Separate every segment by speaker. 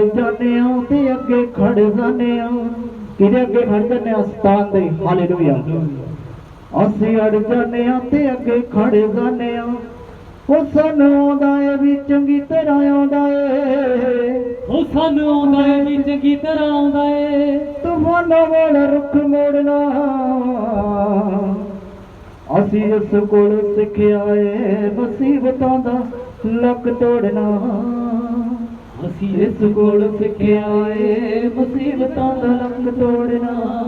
Speaker 1: ਜਾਂਦੇ ਆ ਤੇ ਅੱਗੇ ਖੜ ਜਾਂਦੇ ਆ ਕਿਹਦੇ ਅੱਗੇ ਖੜ ਜਾਂਦੇ ਆ ਉਸਤਾਦ ਦੇ। ਹਾਲੇਲੂਇਆ। ਅਸੀਂ ਅੜ ਜਾਂਦੇ ਆ ਤੇ ਅੱਗੇ ਖੜ ਜਾਂਦੇ ਆ ਉਹ ਸਾਨੂੰ ਆਉਂਦਾ ਏ ਵੀ ਚੰਗੀ ਤਰ੍ਹਾਂ ਆਉਂਦਾ ਏ।
Speaker 2: ਉਹ ਸਾਨੂੰ ਆਉਂਦਾ ਏ ਵੀ ਚੰਗੀ ਤਰ੍ਹਾਂ ਆਉਂਦਾ ਏ।
Speaker 1: ਤੂਫਾਨਾਂ ਵਾਲਾ ਰੁੱਖ ਮੋੜਨਾ। ਅਸੀਂ ਉਸ ਕੋਲ ਸਿੱਖਿਆ ਏ। ਮੁਸੀਬਤਾਂ ਦਾ ਲੱਕ ਤੋੜਨਾ। ਇਸ ਕੋਲ ਸਿੱਖਿਆ ਏ, ਮੁਸੀਬਤਾਂ ਦਾ ਲੰਗ ਤੋੜਨਾ।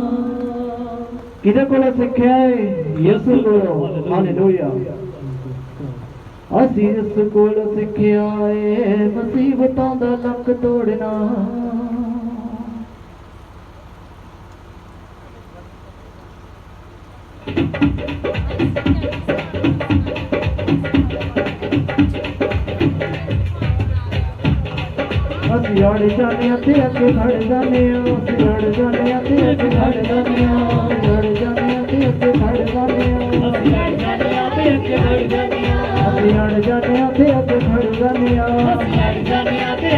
Speaker 1: ਕਿਹਦੇ ਕੋਲ ਸਿੱਖਿਆ ਏ? ਯਿਸੂ ਕੋਲ। ਹਾਲੇਲੂਇਆ ਅਸੀਂ ਇਸ ਕੋਲ ਸਿੱਖਿਆ ਏ, ਮੁਸੀਬਤਾਂ ਦਾ ਲੰਗ ਤੋੜਨਾ। ਅਸੀਂ ਅੜ ਜਾਂਦੇ ਆ ਤੇ ਅੱਗੇ ਖੜ ਜਾਂਦੇ ਆ ਅਸੀਂ ਅੜ ਜਾਂਦੇ ਆ ਤੇ ਅੱਗੇ ਖੜ ਜਾਂਦੇ ਆ ਅਸੀਂ ਅੜ ਜਾਂਦੇ ਆ ਤੇ ਅੱਗੇ ਖੜ ਜਾਂਦੇ ਆ
Speaker 2: ਅਸੀਂ ਲੜ ਜਾਂਦੇ ਆ ਤੇ ਅੱਗੇ ਵੜ ਜਾਂਦੇ ਆ
Speaker 1: ਅਸੀਂ ਅੜ ਜਾਂਦੇ ਆ ਤੇ ਅੱਗੇ ਖੜ ਜਾਂਦੇ ਆ
Speaker 2: ਅਸੀਂ ਲੜ ਜਾਂਦੇ ਆ ਤੇ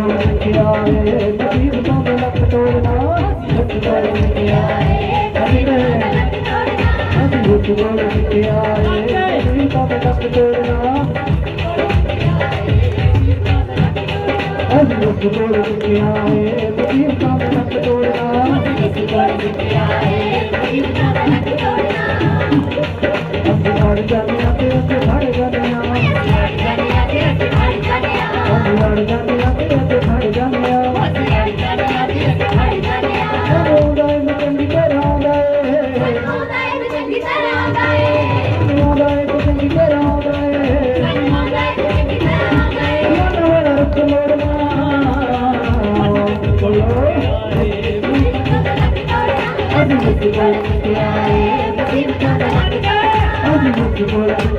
Speaker 1: ਅਸੀਂ ਸਿੱਖਿਆ ਏ ਮੁਸੀਬਤਾਂ ਦਾ ਲੱਕ ਤੋੜਨਾ ਲੱਕ ਤੋੜ ਸਿੱਖਿਆ ਏ ਅਸੀਂ ਅਸੀਂ ਉਸ ਕੋਲ ਸਿੱਖਿਆ ਏ ਮੁਸੀਬਤਾਂ ਦਾ ਲੱਕ ਤੋੜਨਾ ਅਸੀਂ ਉਸ ਕੋਲ ਸਿੱਖਿਆ ਏ ਮੁਸੀਬਤਾਂ ਦਾ ਲੱਕ ਤੋੜਨਾ ਅਸੀਂ ਲੜ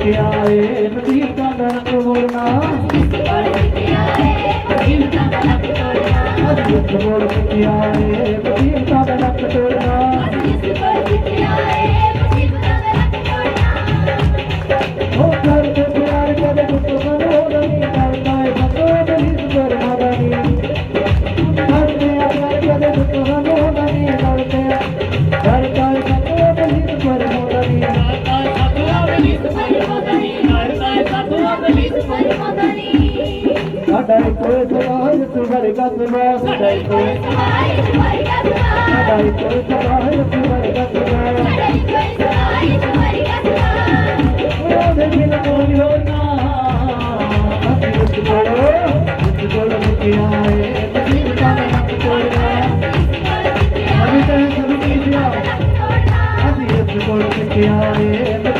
Speaker 1: के आए ਤੂੰ ਵਰਗਾ ਸੁਣਾ ਸਾਡਾ ਕੋਈ ਸਾਡਾ ਕੋਈ ਸਵਾਲ ਤੂੰ ਵਰਗਾ ਸੁਣਾ ਉਹਦੇ ਬਿਨ ਕੋਈ ਹੋਣਾ ਅਸੀਂ ਉਸ ਕੋਲੋਂ ਉਸ ਕੋਲੋਂ ਮੁਕਿਆ ਏ ਨਸੀਬ ਦਾ ਨੱਕ ਤੋੜਨਾ ਅਭੀ ਤਾਂ ਸਭ ਕੀ ਦਿਆ ਅਸੀਂ ਉਸ ਕੋਲੋਂ ਮੁਕਿਆ ਏ ਨਸੀਬ ਦਾ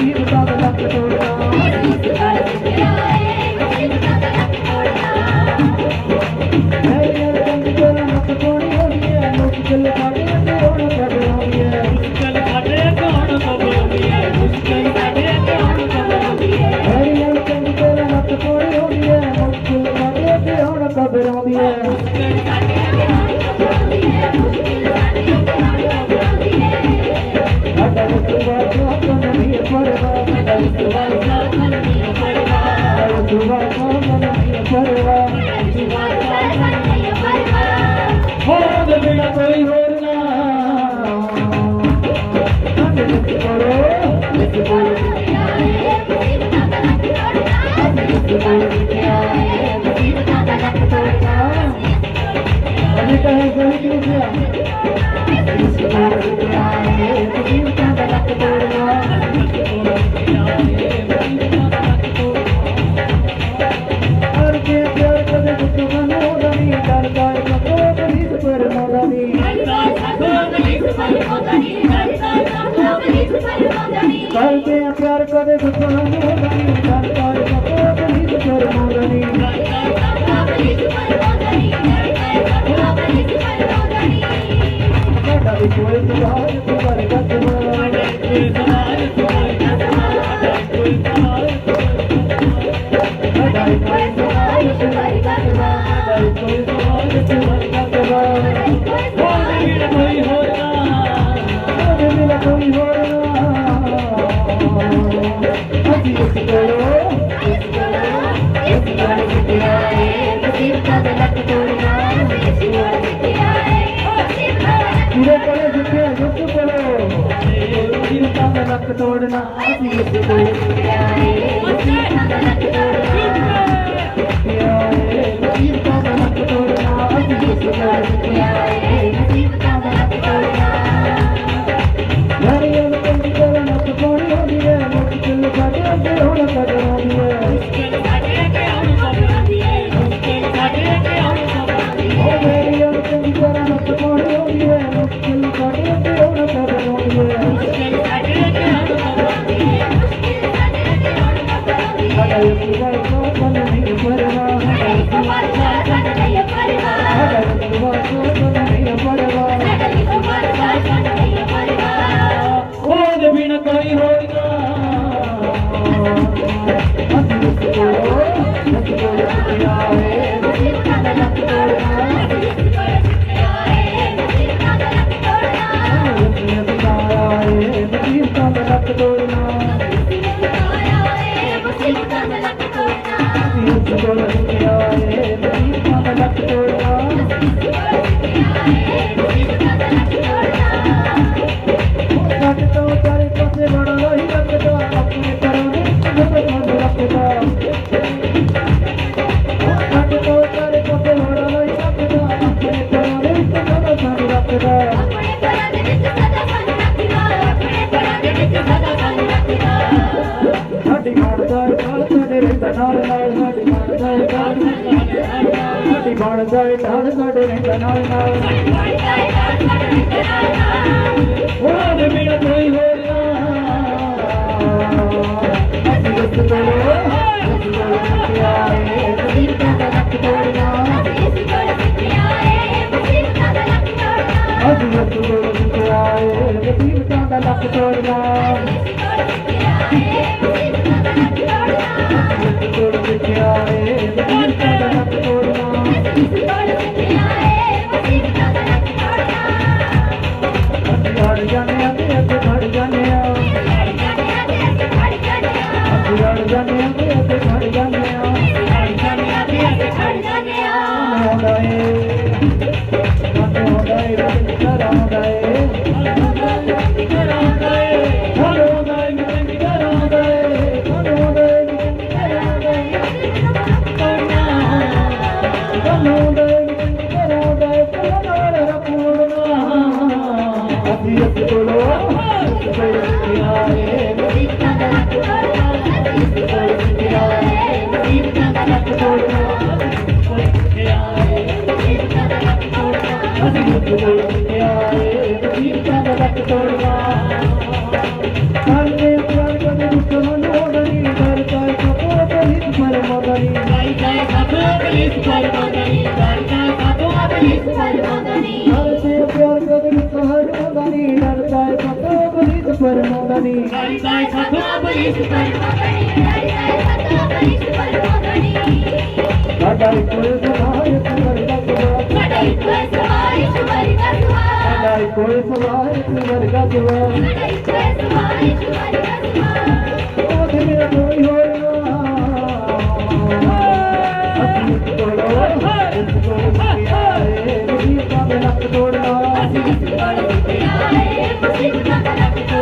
Speaker 1: ਕਰਦੇ ਆ ਪਿਆਰ ਕਦੇ ਦੁੱਖ ਮਨੋਂ ਨਹੀਂ ਡਰਦਾ ਹੈ ਮਤੋ ਬਲੀ ਪਰ ਮੋਦਾ ਨਹੀਂ। ਸਾਡਾ ਵੀ ਕੋਈ ਸੁਭਾਅ तक तोड़ना अभी इसको नसीब का तक तोड़ना अभी इसको Thank you. дай дай хатабали супай пагани дай дай хатабали супай пагани дай કોઈ સહાય તુમરી દસવા дай કોઈ સહાય તુમરી દસવા дай કોઈ સહાય તુમરી દસવા дай કોઈ સહાય તુમરી દસવા
Speaker 2: ઓધે મેરા કોઈ હોર ના
Speaker 1: ਅਸੀਂ ਕੋਲੋ ਇਸ ਕੋਲੋ ਤੇ ਆਏ ਮੁਸੀਬਤਾਂ ਦਾ ਲੱਕ ਤੋੜਨਾ ਅਸੀਂ ਇਸ ਕੋਲੋ ਤੇ ਆਏ ਮੁਸੀਬਤਾਂ ਦਾ ਲੱਕ ਤੋੜਨਾ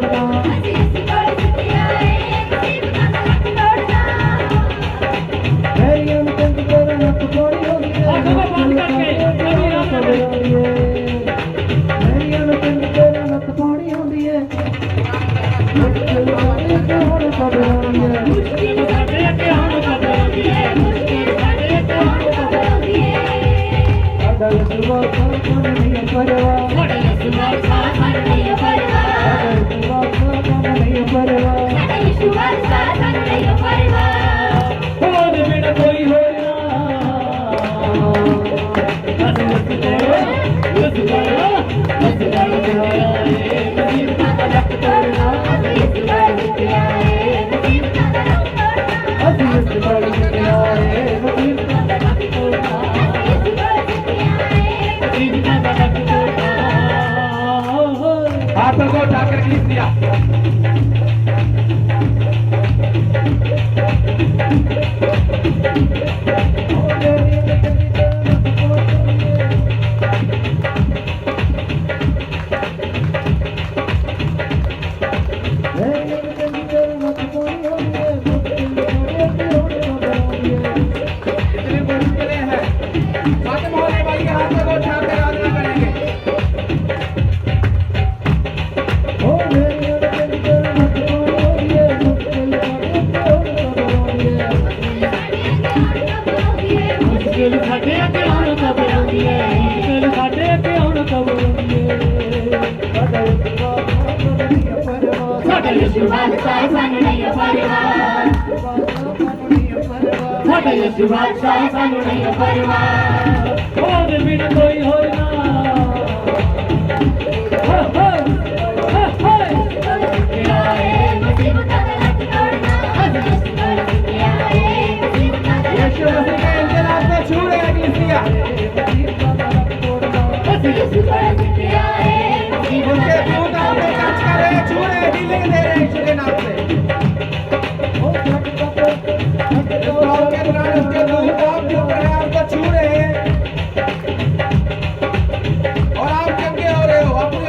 Speaker 3: آپ کی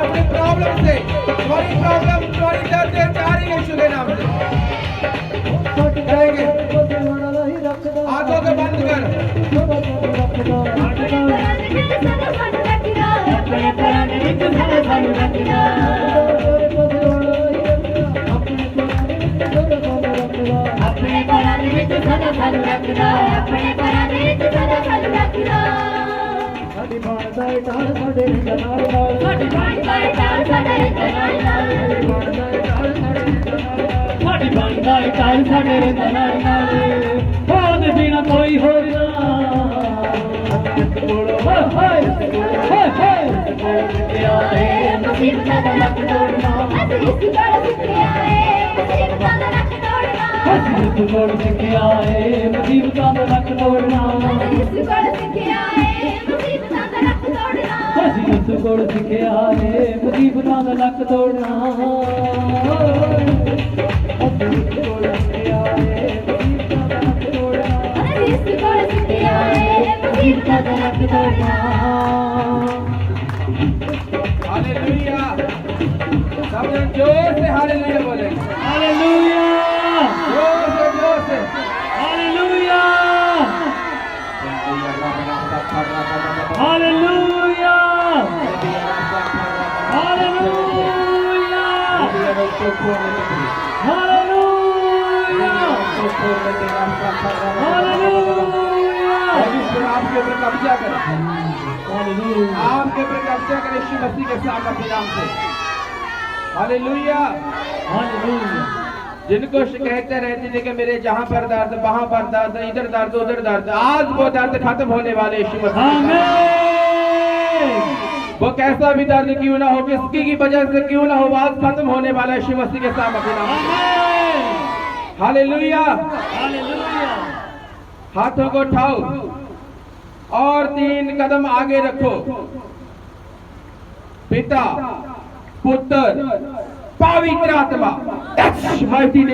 Speaker 3: شکرام ہاتھوں
Speaker 2: کے بند کر۔ ਵਿੱਚ ਸਦਾ ਸਾਨੂੰ ਰੱਖਣਾ ਆਪਣੇ ਪਰਾਂ ਦੇ ਵਿੱਚ ਸਦਾ ਸਾਨੂੰ ਰੱਖਣਾ
Speaker 3: ਸਾਡੀ ਬਾਣ ਦਾ ਢਾਲ ਸਾਡੇ ਨਾਲ ਨਾਲ।
Speaker 2: ਸਾਡੀ ਬਾਣੀ ਦਾ ਇਕਾਲ ਸਾਡੇ ਨਾਲ ਨਾਲ। ਸਾਡੀ ਬਾਣੀ ਦਾ ਇਕਾਲ ਸਾਡੇ ਨਾਲ ਨਾਲ। ਉਹਦੇ ਬਿਨਾ ਕੋਈ ਹੋਰ ਨਾ ਹੋਏ ਹੋਏ ਹੋਏ ਹੋਏ ਆਏ ਮੁਸੀਬਤਾਂ ਦਾ ਲੱਕ ਤੋੜਨਾ ਅਸੀਂ ਇਸ ਕੋਲ ਸਿੱਖਿਆ ਏ। ਮੁਸੀਬਤਾਂ ਦਾ ਲੱਕ ਹਜਰਤ ਮੋੜ ਸਿੱਖਿਆ ਏ ਮੁਸੀਬਤਾਂ ਦਾ ਰੱਖ ਤੋੜਨਾ
Speaker 3: ਹਜਰਤ ਕੋਲ
Speaker 2: ਸਿੱਖਿਆ
Speaker 3: ਏ
Speaker 2: ਮੁਸੀਬਤਾਂ
Speaker 3: ਦਾ ਲੱਕ ਤੋੜਨਾ ਹਜਰਤ ਕੋਲ ਸਿੱਖਿਆ ਏ ਮੁਸੀਬਤਾਂ ਦਾ ਲੱਕ ਤੋੜਨਾ ਹਜਰਤ ਕੋਲ ਸਿੱਖਿਆ ਏ ਮੁਸੀਬਤਾਂ ਦਾ ਲੱਕ ਤੋੜਨਾ ਹਾਲੇਲੂਇਆ ਸਭ ਜੋਰ ਸੇ ਹਾਲੇਲੂਇਆ ਬੋਲੇ ਹਾਲੇਲੂਇਆ آپ کے اوپر قبضہ کرے آپ کے اوپر قبضہ ساتھ اپنے نام سے ہالے لوہیا جن کو شکایتیں رہتی تھے کہ میرے جہاں پر درد وہاں پر درد ادھر درد ادھر درد آج وہ درد ختم ہونے والے وہ کیسا بھی درد کیوں نہ ہو کس کی وجہ سے کیوں نہ ہو آج ختم ہونے والا شیو مسیح کے سامنے ہالیلویا! ہاتھوں کو اٹھاؤ اور تین قدم آگے رکھو۔ پتا پتر پاوی ہر سامتی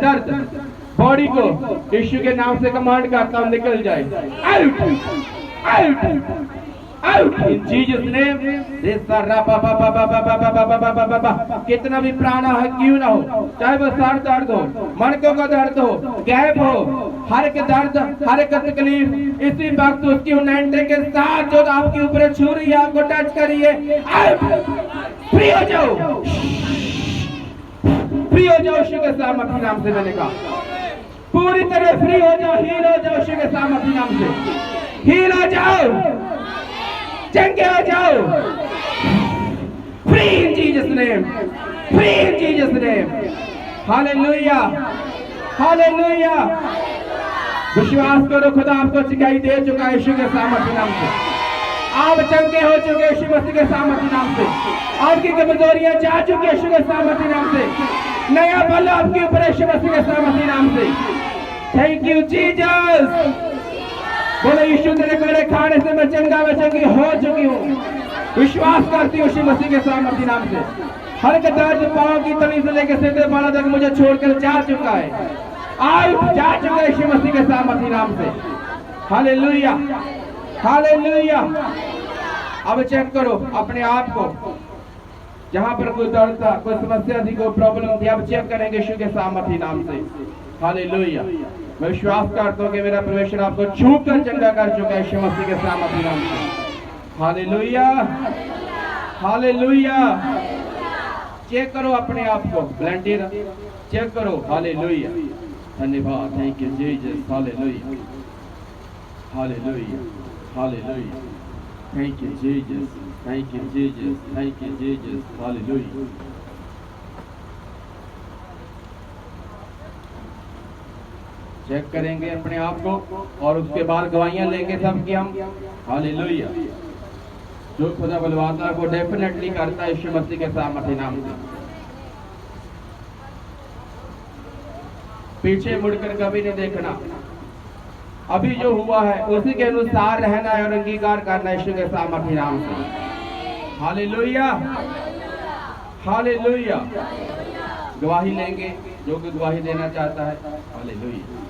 Speaker 3: درد باڈی کو ایشو کے نام سے کمانڈ کرتا ہوں نکل جائے آؤٹ آؤٹ کتنا بھی پرانا ہے کیوں نہ ہو چاہے وہ سر درد ہو منکوں کا درد ہو گیپ ہو ہر ایک درد ہر ایک تکلیف اسی وقت اس کی انینٹے کے ساتھ جو آپ کے اوپر چھو رہی ہے آپ کو ٹچ کریے آؤٹ فری ہو جاؤ فری ہو جاؤ شکر صاحب اپنے نام سے میں نے کہا پوری طرح فری ہو جاؤ ہیل ہو جاؤ شیخ اسلام نام سے۔ ہیل ہو جاؤ چنگے ہو جاؤ۔ Free in جیجس name free in جیجس نیم ہالیلویہ ہالیلویہ وشواس کرو، خدا آپ کو سکھائی دے چکا ہے شیخ اسلام نام سے۔ آپ چنگے ہو چکے یشو مسیح کے سامتی نام سے۔ آپ کی کمزوریاں جا چکے یشو کے سامتی نام سے۔ نیا بھلا آپ کے اوپر یشو مسیح کے سامتی نام سے۔ Thank you, Jesus. بولے یشو تیرے میرے کھانے سے میں چنگا میں چنگی ہو چکی ہوں وشواس کرتی ہوں مسیح کے سامتی نام سے ہر کے درد پاؤں کی تلی لے کے سیدھے بالا تک مجھے چھوڑ کر جا چکا ہے آج جا چکا ہے مسیح کے سامتی نام سے ہالیلویہ ہالیلویہ اب چیک کرو اپنے آپ کو جہاں پر کوئی درد تھا کوئی سمسیا تھی کوئی پرابلم تھی اب چیک کریں گے شو کے سامتی نام سے ہالیلویہ میں وشواس کرتا ہوں کہ میرا پرویشن آپ کو چھو کر چنگا کر چکا ہے شی مسیح کے سلام اپنے نام سے۔ ہالیلویا! ہالیلویا! چیک کرو اپنے آپ کو بلنٹیر چیک کرو، ہالیلویا! دھنیہ واد تھینک یو جی جی hallelujah! Hallelujah! Hallelujah! Thank you جی جی تھینک یو جی جی تھینک یو جی جی ہالیلویا! چیک کریں گے اپنے آپ کو اور اس کے بعد گواہیاں لے کے سب کی ہم ہالیلویہ جو خدا بلواتا کو ڈیفینیٹلی کرتا ہے یشو مسیح کے سامت انعام دی پیچھے مڑ کر کبھی نہیں دیکھنا۔ ابھی جو ہوا ہے، اسی کے انسار رہنا ہے اور انگیکار کرنا یشو کے سامت انعام سے ہالیلویہ ہالیلویہ گواہی لیں گے جو کہ گواہی دینا چاہتا ہے ہلیلویا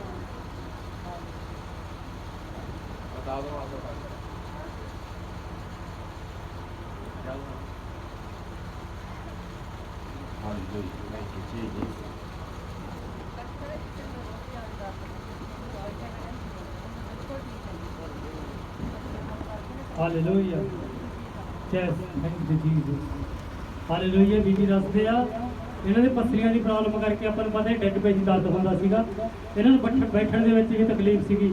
Speaker 3: Hallelujah. Yes, thank you, Jesus.
Speaker 2: Hallelujah, we need us there. ਇਹਨਾਂ ਦੇ ਪਸਲੀਆਂ ਦੀ ਪ੍ਰੋਬਲਮ ਕਰਕੇ ਆਪਾਂ ਨੂੰ ਪਤਾ ਹੈ ਡੈਡ ਪੇਜ ਦਰਦ ਹੁੰਦਾ ਸੀਗਾ। ਇਹਨਾਂ ਨੂੰ ਬੈਠ- ਬੈਠਣ ਦੇ ਵਿੱਚ ਵੀ ਤਕਲੀਫ ਸੀਗੀ।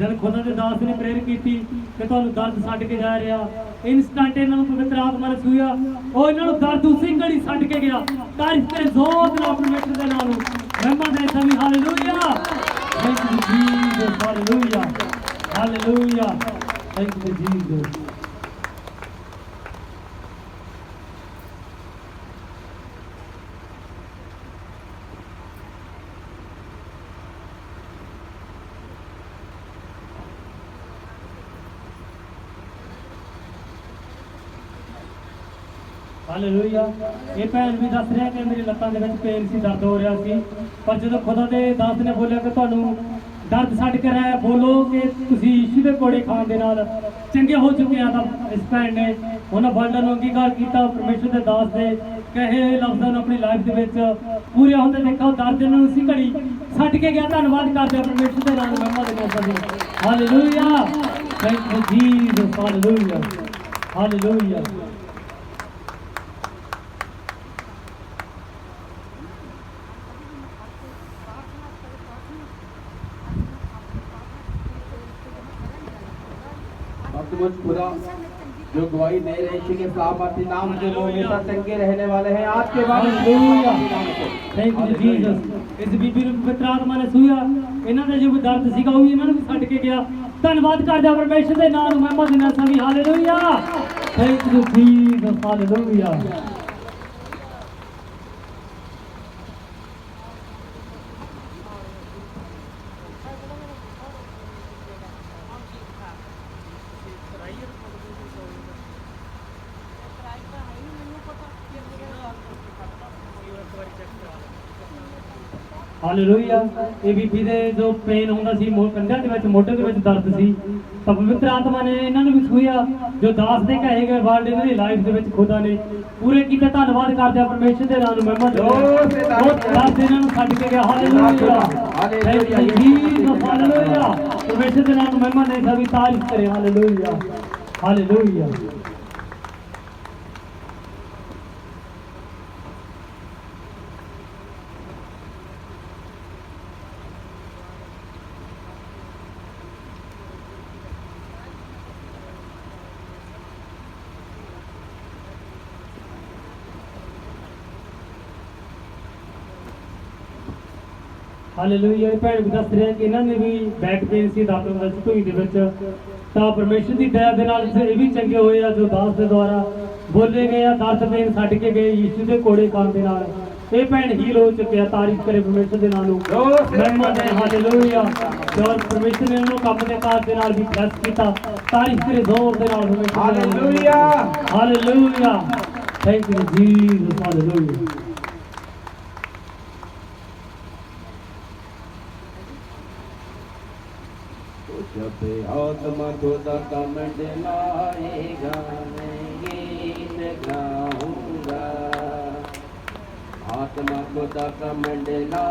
Speaker 2: ਜਦ ਖੁਦਾ ਦੇ ਦਾਸ ਨੇ ਪ੍ਰੇਰ ਕੀਤੀ ਕਿ ਤੁਹਾਨੂੰ ਦਰਦ ਛੱਡ ਕੇ ਜਾ ਰਿਹਾ। ਇਨਸਟੈਂਟ ਇਹਨਾਂ ਨੂੰ ਪਵਿੱਤਰ ਆਤਮਾ ਨੇ ਛੂਇਆ ਉਹ ਇਹਨਾਂ ਨੂੰ ਦਰਦ ਉਸੇ ਘੜੀ ਛੱਡ ਕੇ ਗਿਆ। ਤਾਰੀਫ ਕਰੇ ਜ਼ੋਰ ਨਾਲ ਪਰਮੇਸ਼ਰ ਦੇ ਨਾਮ ਨੂੰ ਮਹਿਮਾ ਦੇ ਸਭੀ hallelujah thank you Jesus hallelujah hallelujah thank you Jesus hallelujah ਇਹ ਭੈਣ ਵੀ ਦੱਸ ਰਿਹਾ ਕਿ ਮੇਰੀ ਲੱਤਾਂ ਦੇ ਵਿੱਚ ਪੇਨ ਸੀ, ਦਰਦ ਹੋ ਰਿਹਾ ਸੀ। ਪਰ ਜਦੋਂ ਖੁਦਾ ਦੇ ਦਾਸ ਨੇ ਬੋਲਿਆ ਕਿ ਤੁਹਾਨੂੰ ਦਰਦ ਛੱਡ ਕੇ ਰਹਿ, ਬੋਲੋ ਕਿ ਤੁਸੀਂ ਯੀਸ਼ੂ ਦੇ ਕੋੜੇ ਖਾਣ ਦੇ ਨਾਲ ਚੰਗੇ ਹੋ ਚੁੱਕੇ ਆ ਤਾਂ ਇਸ ਭੈਣ ਨੇ ਉਹਨਾਂ ਵਰਡਾਂ ਨੂੰ ਅੰਗੀਕਾਰ ਕੀਤਾ, ਪਰਮੇਸ਼ਰ ਦੇ ਦਾਸ ਦੇ ਕਹੇ ਲਫ਼ਜ਼ਾਂ ਨੂੰ ਆਪਣੀ ਲਾਈਫ ਦੇ ਵਿੱਚ ਪੂਰੇ ਹੁੰਦੇ ਦੇਖੋ, ਦਰਦ ਨੂੰ ਸੀ ਘੜੀ ਛੱਡ ਕੇ ਗਿਆ। ਧੰਨਵਾਦ ਕਰਦੇ ਹਾਂ ਪਰਮੇਸ਼ਰ ਦੇ ਨਾਮ ਮਹਿਮਾ ਦੇ ਨਾਲ ਸਭੀ hallelujah thank you Jesus hallelujah hallelujah
Speaker 3: सचमुच खुदा जो गवाही दे रहे यीशु के सामर्थ्य नाम से वो हमेशा चंगे रहने वाले हैं आज के बाद
Speaker 2: ਹਾਲੇਲੂਇਆ
Speaker 3: नाम से।
Speaker 2: ਥੈਂਕ ਯੂ ਜੀਸਸ ਇਸ ਬੀਬੀ ਨੂੰ ਪਵਿੱਤਰ ਆਤਮਾ ਨੇ ਛੂਇਆ ਇਹਨਾਂ ਦਾ ਜੋ ਵੀ ਦਰਦ ਸੀਗਾ ਉਹ ਵੀ ਇਹਨਾਂ ਨੂੰ ਵੀ ਛੱਡ ਕੇ ਗਿਆ ਧੰਨਵਾਦ ਕਰਦੇ ਹਾਂ ਪਰਮੇਸ਼ਰ ਦੇ ਨਾਮ ਨੂੰ ਮਹਿਮਾ ਦੇ ਨਾਲ ਸਭੀ hallelujah thank you Jesus hallelujah hallelujah ਇਹ ਬੀਬੀ ਦੇ ਜੋ ਪੇਨ ਹੁੰਦਾ ਸੀ ਕੰਧਾਂ ਦੇ ਵਿੱਚ ਮੋਢੇ ਦੇ ਵਿੱਚ ਦਰਦ ਸੀ। ਤਾਂ ਪਵਿੱਤਰ ਆਤਮਾ ਨੇ ਇਹਨਾਂ ਨੂੰ ਵੀ ਛੂਇਆ ਜੋ ਦਾਸ ਦੇ ਕਹੇ ਗਏ ਵਰਡ ਇਹਨਾਂ ਦੀ ਲਾਈਫ ਦੇ ਵਿੱਚ ਖੁਦਾ ਨੇ। ਪੂਰੇ ਕੀਤੇ ਧੰਨਵਾਦ ਕਰਦੇ ਆ ਪਰਮੇਸ਼ਰ ਦੇ ਨਾਮ ਨੂੰ ਮਹਿਮਾ
Speaker 3: ਤਾਲੀਆਂ।
Speaker 2: ਬਹੁਤ ਦਰਦ ਇਹਨਾਂ ਨੂੰ ਛੱਡ ਕੇ ਗਿਆ। Hallelujah
Speaker 3: hallelujah.
Speaker 2: ਹਾਲੇਲੂਇਆ ਪਰਮੇਸ਼ਰ ਦੇ ਨਾਮ ਨੂੰ ਮਹਿਮਾ ਦੇ ਸਭੀ ਤਾਰੀਫ ਕਰੇ। ਹਾਲੇਲੂਇਆ ਹਾਲੇਲੂਇਆ ਹਾਲੇਲੂਇਆ ਇਹ ਭੈਣ ਵੀ ਦੱਸ ਰਿਹਾ ਕਿ ਇਹਨਾਂ ਨੇ ਵੀ ਬੈਕ ਪੇਨ ਸੀ ਹੁੰਦਾ ਸੀ ਧੂਈ ਦੇ ਵਿੱਚ ਤਾਂ ਪਰਮੇਸ਼ਰ ਦੀ ਦਇਆ ਦੇ ਨਾਲ ਇਹ ਵੀ ਚੰਗੇ ਹੋਏ ਆ ਜੋ ਦਾਸ ਦੇ ਦੁਆਰਾ ਬੋਲੇ ਗਏ ਆ ਦਰਦ ਪੇਨ ਛੱਡ ਕੇ ਗਏ ਯੀਸ਼ੂ ਦੇ ਕੋੜੇ ਖਾਣ ਦੇ ਨਾਲ। ਇਹ ਭੈਣ ਹੀਲ ਹੋ ਚੁੱਕਿਆ ਤਾਰੀਫ ਕਰੇ ਪਰਮੇਸ਼ਰ ਦੇ ਨਾਮ ਨੂੰ। ਮਹਿਮਾ ਦੇ ਹਾਲੇਲੂਇਆ ਜੋ ਪਰਮੇਸ਼ਰ ਨੇ ਉਹਨੂੰ ਕੰਮ ਦੇ ਕਾਜ ਦੇ ਨਾਲ ਵੀ ਬਲੈਸ ਕੀਤਾ। ਤਾਰੀਫ ਕਰੇ ਜ਼ੋਰ ਦੇ ਨਾਲ। Hallelujah hallelujah thank you Jesus
Speaker 3: hallelujah आत्मा खुदा का मंडलाएगा मैं गीत गाऊंगा आत्मा खुदा का मंडलाएगा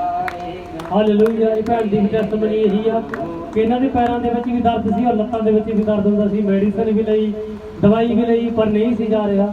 Speaker 2: ਹਾਲੇਲੂਇਆ ਇਹ ਭੈਣ ਦੀ ਟੈਸਟਮਨੀ ਇਹੀ ਆ ਕਿ ਇਹਨਾਂ ਦੇ ਪੈਰਾਂ ਦੇ ਵਿੱਚ ਵੀ ਦਰਦ ਸੀ ਔਰ ਲੱਤਾਂ ਦੇ ਵਿੱਚ ਵੀ ਦਰਦ ਹੁੰਦਾ ਸੀ ਮੈਡੀਸਨ ਵੀ ਲਈ ਦਵਾਈ ਵੀ ਲਈ ਪਰ ਨਹੀਂ ਸੀ ਜਾ ਰਿਹਾ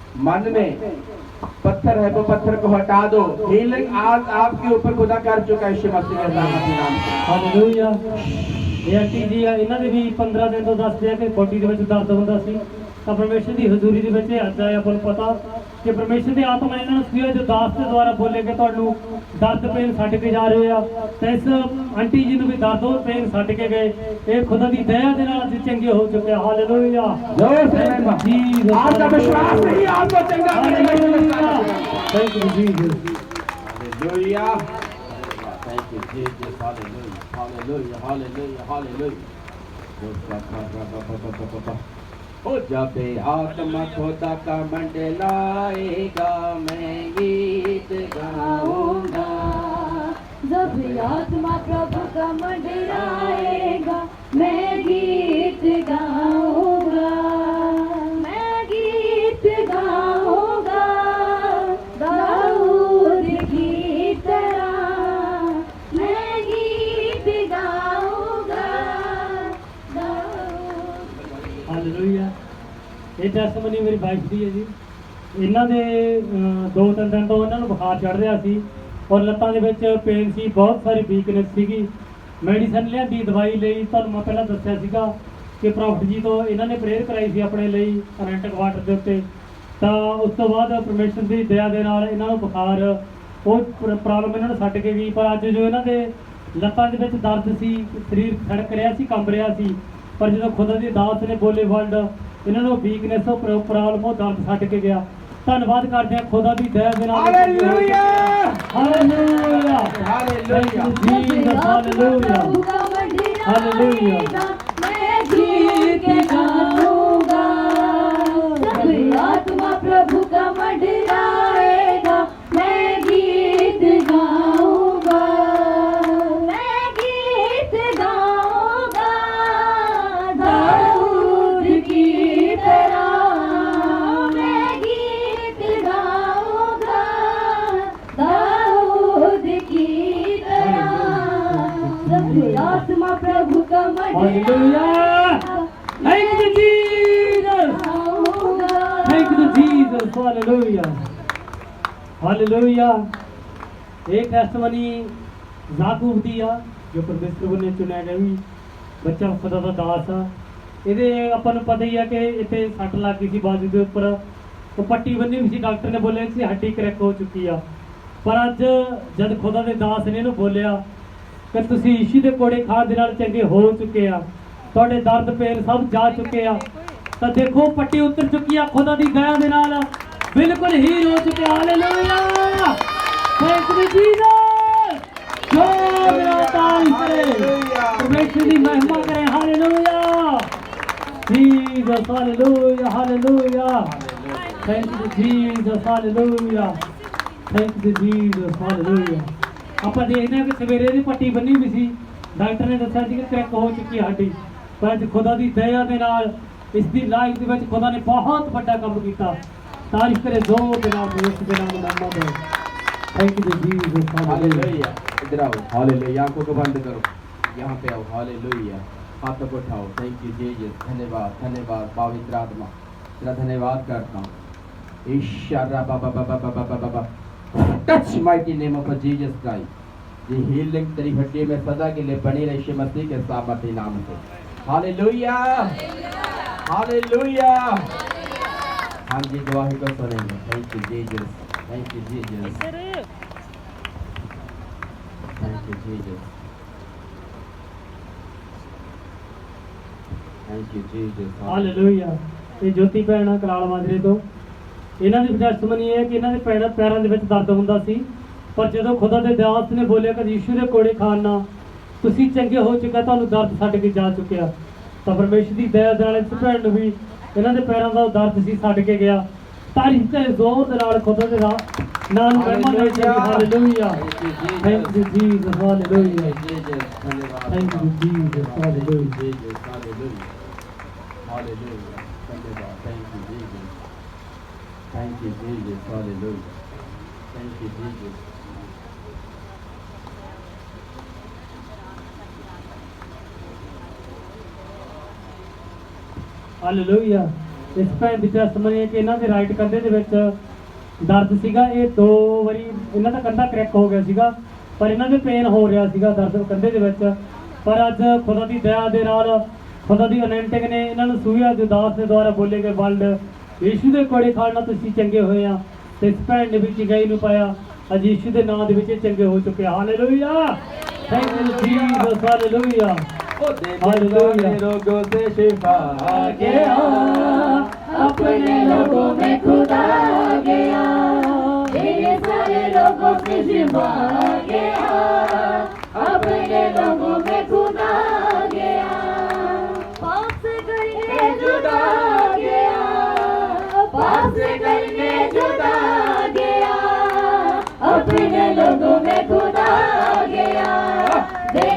Speaker 3: मन में पत्थर है वो पत्थर को हटा दो हीलिंग आज आपके ऊपर खुदा कर चुका है यीशु मसीह के साथ अपने नाम से
Speaker 2: ਹਾਲੇਲੂਇਆ ਇਹ ਆਂਟੀ ਜੀ ਆ ਇਹਨਾਂ ਦੇ ਵੀ 15 ਦਿਨ ਤੋਂ ਦੱਸਦੇ ਆ ਕਿ ਬੋਡੀ ਦੇ ਵਿੱਚ ਦਰਦ ਹੁੰਦਾ ਸੀ ਤਾਂ ਪਰਮੇਸ਼ਰ ਦੀ ਹਜ਼ੂਰੀ ਦੇ ਵਿੱਚ ਇਹ ਅੱਜ ਆਇਆ ਆਪਾਂ ਨੂੰ ਪਤਾ ਕਿ ਪਰਮੇਸ਼ਰ ਦੀ ਆਤਮਾ ਇਹਨਾਂ ਨੂੰ ਸਵੀਅਰ ਜੋ ਦਾਸ ਦੇ ਦੁਆਰਾ ਬੋਲੇ ਕਿ ਤੁਹਾਨੂੰ ਦਰਦ ਪੇਨ ਛੱਡ ਕੇ ਜਾ ਰਹੇ ਆ। ਤੇ ਇਸ ਆਂਟੀ ਜੀ ਨੂੰ ਵੀ ਦਰਦੋਂ ਪੇਨ ਛੱਡ ਕੇ ਗਏ। ਇਹ ਖੁਦਾ ਦੀ ਦਇਆ ਦੇ ਨਾਲ ਅਸੀਂ ਚੰਗੇ ਹੋ ਚੁੱਕੇ ਹਾਲੇਲੂਇਆ।
Speaker 3: ਜੋਰ ਸੇ
Speaker 2: ਜੀ।
Speaker 3: ਆਪ ਦਾ ਵਿਸ਼ਵਾਸ ਨਹੀਂ ਆਪ ਕੋ ਚੰਗਾ ਕਰੇਗਾ
Speaker 2: ਥੈਂਕ ਯੂ
Speaker 3: ਜੀ ਹਾਲੇਲੂਇਆ। ਥੈਂਕ ਯੂ ਜੀ
Speaker 4: ਹਾਲੇਲੂਇਆ। ਹਾਲੇਲੂਇਆ। ਹਾਲੇਲੂਇਆ। ਹਾਲੇਲੂਇਆ। جب آتم خدا کا منڈلائے گا میں گیت گاؤں گا۔ جب آتما پربھو کا
Speaker 2: منڈلائے ਇਹ ਮੇਰੀ ਵਾਈਫ ਦੀ ਹੈ ਜੀ। ਇਹਨਾਂ ਦੇ ਦੋ ਤਿੰਨ ਦਿਨ ਤੋਂ ਇਹਨਾਂ ਨੂੰ ਬੁਖਾਰ ਚੜ ਰਿਹਾ ਸੀ ਔਰ ਲੱਤਾਂ ਦੇ ਵਿੱਚ ਪੇਨ ਸੀ, ਬਹੁਤ ਸਾਰੀ ਵੀਕਨੈਸ ਸੀਗੀ। ਮੈਡੀਸਨ ਲਿਆਂਦੀ, ਦਵਾਈ ਲਈ, ਤੁਹਾਨੂੰ ਮੈਂ ਪਹਿਲਾਂ ਦੱਸਿਆ ਸੀਗਾ ਕਿ ਪ੍ਰੋਫਟ ਜੀ ਤੋਂ ਇਹਨਾਂ ਨੇ ਪ੍ਰੇਅਰ ਕਰਾਈ ਸੀ ਆਪਣੇ ਲਈ ਰੈਂਟ ਵਾਟਰ ਦੇ ਉੱਤੇ। ਤਾਂ ਉਸ ਤੋਂ ਬਾਅਦ ਪਰਮੇਸ਼ਰ ਦੀ ਦਇਆ ਦੇ ਨਾਲ ਇਹਨਾਂ ਨੂੰ ਬੁਖਾਰ, ਉਹ ਪ੍ਰੋਬਲਮ ਇਹਨਾਂ ਨੂੰ ਛੱਡ ਕੇ ਗਈ। ਪਰ ਅੱਜ ਜੋ ਇਹਨਾਂ ਦੇ ਲੱਤਾਂ ਦੇ ਵਿੱਚ ਦਰਦ ਸੀ, ਸਰੀਰ ਖੜਕ ਰਿਹਾ ਸੀ, ਕੰਬ ਰਿਹਾ ਸੀ, ਪਰ ਜਦੋਂ ਖੁਦਾ ਦੀ ਦਾਤ ਨੇ ਬੋਲੇ ਵਰਡ ਇਹਨਾਂ ਨੂੰ ਵੀਕਨੈਸ ਉਹ ਪ੍ਰੋਬਲਮ ਉਹ ਦਰਦ ਛੱਡ ਕੇ ਗਿਆ। ਧੰਨਵਾਦ ਕਰਦੇ ਹਾਂ ਖੁਦਾ ਦੀ ਦਇਆ ਦੇ ਨਾਲ।
Speaker 3: Hallelujah.
Speaker 2: Hallelujah
Speaker 3: Hallelujah.
Speaker 2: Jesus hallelujah Hallelujah. Hallelujah. ਇਹ ਟੈਸਟਮਨੀ ਯਾਕੂਬ ਦੀ ਆ, ਜੋ ਪਰਮੇਸ਼ਰ ਨੇ ਚੁਣਿਆ ਗਿਆ ਵੀ ਬੱਚਾ ਖੁਦਾ ਦਾ ਦਾਸ ਆ। ਇਹਦੇ ਆਪਾਂ ਨੂੰ ਪਤਾ ਹੀ ਆ ਕਿ ਇੱਥੇ ਸੱਟ ਲੱਗ ਗਈ ਸੀ ਬਾਜੂ ਦੇ ਉੱਪਰ। ਉਹ ਪੱਟੀ ਬੰਨੀ ਹੋਈ ਸੀ, ਡਾਕਟਰ ਨੇ ਬੋਲਿਆ ਸੀ ਹੱਡੀ ਕਰੈਕ ਹੋ ਚੁੱਕੀ ਆ। ਪਰ ਅੱਜ ਜਦ ਖੁਦਾ ਦੇ ਦਾਸ ਨੇ ਇਹਨੂੰ ਬੋਲਿਆ, ਕਿ ਤੁਸੀਂ ਈਸ਼ੀ ਦੇ ਕੋੜੇ ਖਾਣ ਦੇ ਨਾਲ ਚੰਗੇ ਹੋ ਚੁੱਕੇ ਆ। ਤੁਹਾਡੇ ਦਰਦ ਪੇਨ ਸਭ ਜਾ ਚੁੱਕੇ ਆ। ਤਾਂ ਦੇਖੋ, ਪੱਟੀ ਉਤਰ ਚੁੱਕੀ ਆ ਖੁਦਾ ਦੀ ਦਇਆ ਦੇ ਨਾਲ। ਬਿਲਕੁਲ ਹੀਲ ਹੋ ਚੁੱਕੇ ਹਾਲੇਲੂਇਆ ਥੈਂਕ ਯੂ ਜੀਸਸ ਜੋ ਮੇਰਾ ਤਾਰੀਫ ਕਰੇ
Speaker 3: Hallelujah.
Speaker 2: ਪਰਮੇਸ਼ਰ ਦੀ ਮਹਿਮਾ ਕਰੇ hallelujah Jesus hallelujah hallelujah thank you Jesus hallelujah thank you Jesus hallelujah ਆਪਾਂ ਦੇਖਦੇ ਹਾਂ ਕਿ ਸਵੇਰੇ ਦੀ ਪੱਟੀ ਬੰਨੀ ਵੀ ਸੀ ਡਾਕਟਰ ਨੇ ਦੱਸਿਆ ਸੀ ਕਿ ਕਰੈਕ ਹੋ ਚੁੱਕੀ ਹੈ ਹੱਡੀ ਪਰ ਅੱਜ ਖੁਦਾ ਦੀ ਦਇਆ ਦੇ ਨਾਲ ਇਸ ਦੀ ਲਾਈਫ ਦੇ ਵਿੱਚ ਖੁਦਾ ਨੇ ਬਹੁਤ ਵੱਡਾ ਕੰਮ ਕੀਤਾ تعریف کریں زور کے نام یسوع کے نام محمد ہے تھینک یو
Speaker 3: جیسس ہاللیلویا ادھر آؤ ہاللیلویا آنکھوں کو بند کرو یہاں پہ آؤ ہاللیلویا ہاتھوں کو اٹھاؤ تھینک یو جیسس دھنیہ واد دھنیہ واد پاوتر آتما تیرا دھنیہ واد کرتا ہوں ایشارا بابا بابا بابا بابا بابا touch mighty name of Jesus Christ yeah healing تیری ہڈی میں سدا کے لیے بنی رہی مسیح کے سامت نام سے ہاللیلویا ہاللیلویا ਹਾਂਜੀ ਗਵਾਹੀ ਤੋਂ ਸੁਣੇਗੇ thank you Jesus thank you Jesus thank you Jesus thank you Jesus
Speaker 2: hallelujah ਤੇ ਜੋਤੀ ਭੈਣਾ ਕਲਾਲ ਮਾਜਰੇ ਤੋਂ। ਇਹਨਾਂ ਦੀ ਟੈਸਟਮਨੀ ਇਹ ਹੈ ਕਿ ਇਹਨਾਂ ਦੇ ਪੈਰਾਂ ਪੈਰਾਂ ਦੇ ਵਿੱਚ ਦਰਦ ਹੁੰਦਾ ਸੀ। ਪਰ ਜਦੋਂ ਖੁਦਾ ਦੇ ਦਾਸ ਨੇ ਬੋਲਿਆ ਕਿ ਯਿਸੂ ਦੇ ਕੋੜੇ ਖਾਣ ਨਾਲ ਤੁਸੀਂ ਚੰਗੇ ਹੋ ਚੁੱਕਾ ਤੁਹਾਨੂੰ ਦਰਦ ਛੱਡ ਕੇ ਜਾ ਚੁੱਕਿਆ। ਤਾਂ ਪਰਮੇਸ਼ਰ ਦੀ ਦਇਆ ਨਾਲ ਇਸ ਭੈਣ ਨੂੰ ਵੀ ਇਹਨਾਂ ਦੇ ਪੈਰਾਂ ਦਾ ਦਰਦ ਸੀ ਛੱਡ ਕੇ ਗਿਆ। ਤਾਰੀਫ ਕਰੇ ਜ਼ੋਰ ਦੇ ਨਾਲ ਖੁਦਾ ਦੇ ਨਾਲ ਨਾਲ ਮਹਿਮਾ ਦੇ ਜੀ hallelujah. Thank you Jesus hallelujah. Thank you Jesus hallelujah
Speaker 3: Thank you, Jesus. Hallelujah. Thank you, Jesus.
Speaker 2: Hallelujah. ਇਸ ਭੈਣ ਦੀ ਟੈਸਟਮਨੀ ਹੈ ਕਿ ਇਹਨਾਂ ਦੇ ਰਾਈਟ ਕੰਧੇ ਦੇ ਵਿੱਚ ਦਰਦ ਸੀਗਾ। ਇਹ ਦੋ ਵਾਰੀ ਇਹਨਾਂ ਦਾ ਕੰਧਾ ਕਰੈਕ ਹੋ ਗਿਆ ਸੀਗਾ, ਪਰ ਇਹਨਾਂ ਦੇ ਪੇਨ ਹੋ ਰਿਹਾ ਸੀਗਾ ਦਰਦ ਕੰਧੇ ਦੇ ਵਿੱਚ। ਪਰ ਅੱਜ ਖੁਦਾ ਦੀ ਦਇਆ ਦੇ ਨਾਲ ਖੁਦਾ ਦੀ ਅਨੈਂਟਿੰਗ ਨੇ ਇਹਨਾਂ ਨੂੰ ਸੂਇਆ ਦੇ ਦਾਸ ਦੇ ਦੁਆਰਾ ਬੋਲੇ ਗਏ ਵਰਡ ਯੀਸ਼ੂ ਦੇ ਕੋੜੇ ਖਾਣ ਨਾਲ ਤੁਸੀਂ ਚੰਗੇ ਹੋਏ ਆ। ਤੇ ਇਸ ਭੈਣ ਨੇ ਵੀ ਚੰਗਾਈ ਨੂੰ ਪਾਇਆ। ਅੱਜ ਯੀਸ਼ੂ ਦੇ ਨਾਮ ਦੇ ਵਿੱਚ ਇਹ ਚੰਗੇ ਹੋ ਚੁੱਕੇ ਆ। Hallelujah thank you Jesus hallelujah hallelujah
Speaker 3: रोगों से शिफा
Speaker 4: गया अपने लोगों में खुदा गया तेरे सारे लोगों से शिफा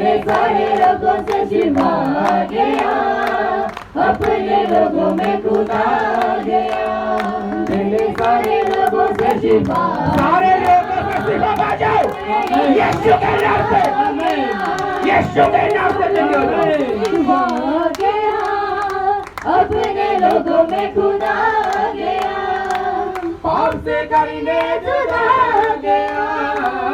Speaker 3: ایک سارے لوگوں سے سما گیا اپنے لوگوں میں خدا گیا میرے سارے لوگوں سے سما سارے کے نام سے یسو کے نام گیا اپنے لوگوں میں خدا گیا پاپ سے کرنے جدا گیا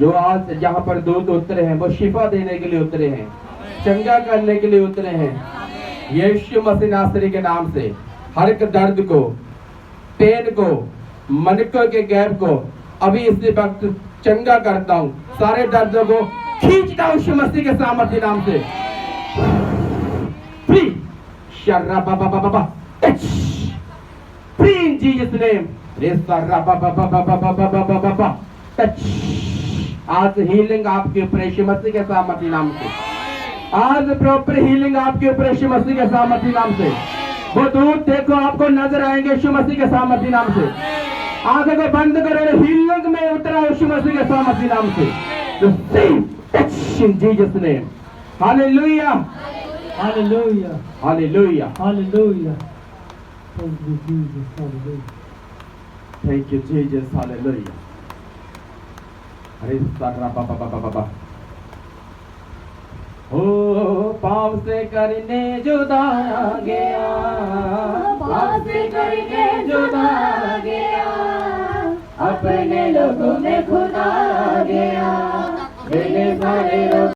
Speaker 3: جو آج جہاں پر دودھ اترے ہیں وہ شفا دینے کے لیے اترے ہیں چنگا کرنے کے لیے اترے ہیں یشو مسیح ناصری کے نام سے ہر ایک درد کو پین کو منکوں کے گیپ کو ابھی اس وقت چنگا کرتا ہوں سارے دردوں کو کھینچتا ہوں یشو مسیح کے سامتی نام سے Pray in Jesus' name. آج ہیلنگ آپ کے اوپر مسیح کے سامتی نام سے آج پروپر ہیلنگ آپ کے اوپر مسیح کے سامتی نام سے وہ دودھ دیکھو آپ کو نظر آئیں گے یشو مسیح کے سامتی نام سے آج اگر بند کرو ہیلنگ میں اترا یشو مسیح کے سامتی نام سے Hallelujah. Hallelujah.
Speaker 2: Hallelujah.
Speaker 3: Thank you, Jesus. Hallelujah. Thank you, Jesus. Hallelujah. हो oh, पाप से करने जुदाया गया
Speaker 4: से करने जुदाया गया अपने लोगों में खुदा गया